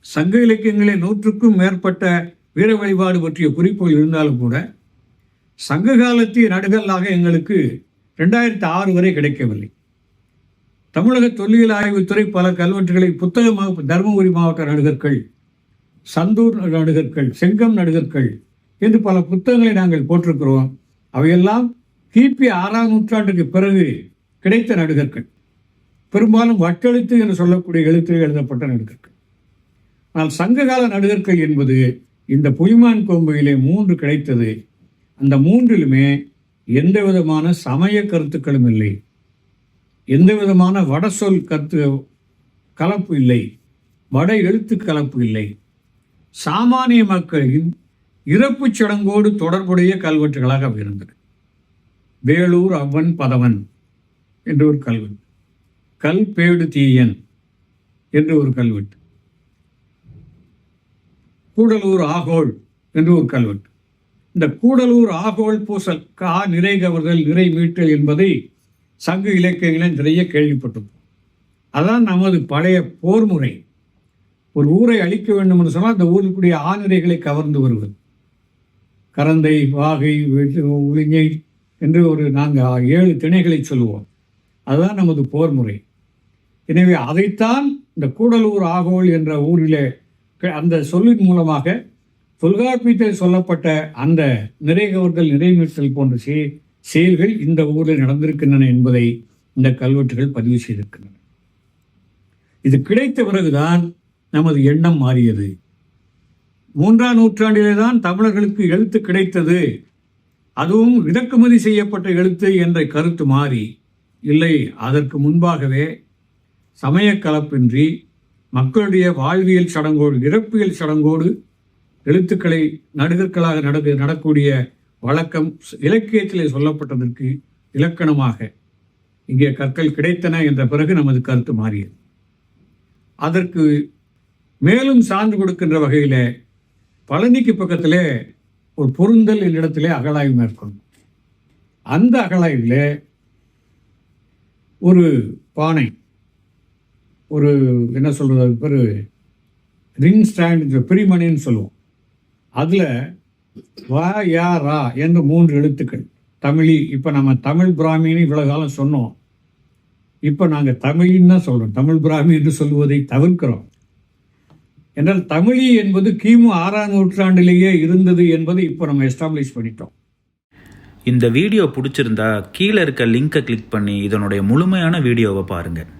சங்க இலக்கியங்களில் நூற்றுக்கும் மேற்பட்ட வீர வழிபாடு பற்றிய குறிப்புகள் இருந்தாலும் கூட சங்க காலத்திய நடுகல்லாக எங்களுக்கு ரெண்டாயிரத்தி ஆறு வரை கிடைக்கவில்லை. தமிழக தொல்லியல் ஆய்வுத்துறை பல கல்வெட்டுகளை புத்தகமாக தருமபுரி மாவட்ட நடுகர்கள் சந்தூர் நடுகர்கள் செங்கம் நடுகர்கள் என்று பல புத்தகங்களை நாங்கள் போட்டிருக்கிறோம். அவையெல்லாம் கிபி ஆறாம் நூற்றாண்டுக்கு பிறகு கிடைத்த நடுகர்கள். பெரும்பாலும் வட்டெழுத்து என்று சொல்லக்கூடிய எழுத்தில் எழுதப்பட்ட நடுகர்கள். ஆனால் சங்ககால நடுகற்கை என்பது இந்த புய்மான் கோம்பையிலே மூன்று கிடைத்தது. அந்த மூன்றிலுமே எந்த விதமான சமய கருத்துக்களும் இல்லை. எந்த விதமான வடசொல் கருத்து கலப்பு இல்லை. வட எழுத்து கலப்பு இல்லை. சாமானிய மக்களின் இறப்புச் சடங்கோடு தொடர்புடைய கல்வெட்டுகளாக இருந்தது வேலூர் அவ்வன் பதவன் என்று ஒரு கல்வெட்டு. கல்பேடு தீயன் என்று ஒரு கல்வெட்டு. கூடலூர் ஆகோள் என்று ஒரு கல்வெட்டு. இந்த கூடலூர் ஆகோள் பூசல் கா நிறை கவர்தல் நிறை மீட்டல் என்பதை சங்க இலக்கியங்களில் நிறைய கேள்விப்பட்டிருப்போம். அதான் நமது பழைய போர் முறை. ஒரு ஊரை அழிக்க வேண்டும் என்று சொன்னால் அந்த ஊருக்குரிய ஆநிறைகளை கவர்ந்து வருவது. கரந்தை வாகை வெட்டு- உளிஞை என்று ஒரு நாங்கள் ஏழு திணைகளை சொல்லுவோம். அதுதான் நமது போர் முறை. எனவே அதைத்தான் இந்த கூடலூர் ஆகோல் என்ற ஊரிலே அந்த சொல்லின் மூலமாக தொல்காப்பியத்தில் சொல்லப்பட்ட அந்த நிறைகவர்கள் நிறைமீட்டல் போன்ற செய்- செயல்கள் இந்த ஊரில் நடந்திருக்கின்றன என்பதை இந்த கல்வெட்டுகள் பதிவு செய்திருக்கின்றன. இது கிடைத்த பிறகுதான் நமது எண்ணம் மாறியது. மூன்றாம் நூற்றாண்டிலே தான் தமிழர்களுக்கு எழுத்து கிடைத்தது. அதுவும் இறக்குமதி செய்யப்பட்ட எழுத்து என்ற கருத்து மாறி இல்லை அதற்கு முன்பாகவே சமய கலப்பின்றி மக்களுடைய வாழ்வியல் சடங்கோடு இறப்பியல் சடங்கோடு எழுத்துக்களை நடுகர்களாக நடக்க நடக்கூடிய வழக்கம் இலக்கியத்திலே சொல்லப்பட்டதற்கு இலக்கணமாக இங்கே கற்கள் கிடைத்தன என்ற பிறகு நமது கருத்து மாறியது. அதற்கு மேலும் சார்ந்து கொடுக்கின்ற வகையில் பழனிக்கு பக்கத்திலே ஒரு பொருந்தல் என்னிடத்திலே அகழாய்வு மேற்கொள்ளும். அந்த அகழாய்வில் ஒரு பானை ஒரு என்ன சொல்கிறது அது பேர் ரிங் ஸ்டாண்ட் பிரிமணின்னு சொல்லுவோம். அதில் வா யா ரா என்று மூன்று எழுத்துக்கள். தமிழி இப்போ நம்ம தமிழ் பிராமின்னு இவ்வளோ காலம் சொன்னோம். இப்போ நாங்கள் தமிழின்னு தான் சொல்கிறோம் தமிழ் பிராமி என்று சொல்லுவதை தவிர்க்கிறோம். என்றால் தமிழி என்பது கிமு ஆறாம் நூற்றாண்டிலேயே இருந்தது என்பதை இப்போ நம்ம எஸ்டாப்ளிஷ் பண்ணிட்டோம். இந்த வீடியோ பிடிச்சிருந்தா கீழே இருக்க லிங்கை கிளிக் பண்ணி இதனுடைய முழுமையான வீடியோவை பாருங்கள்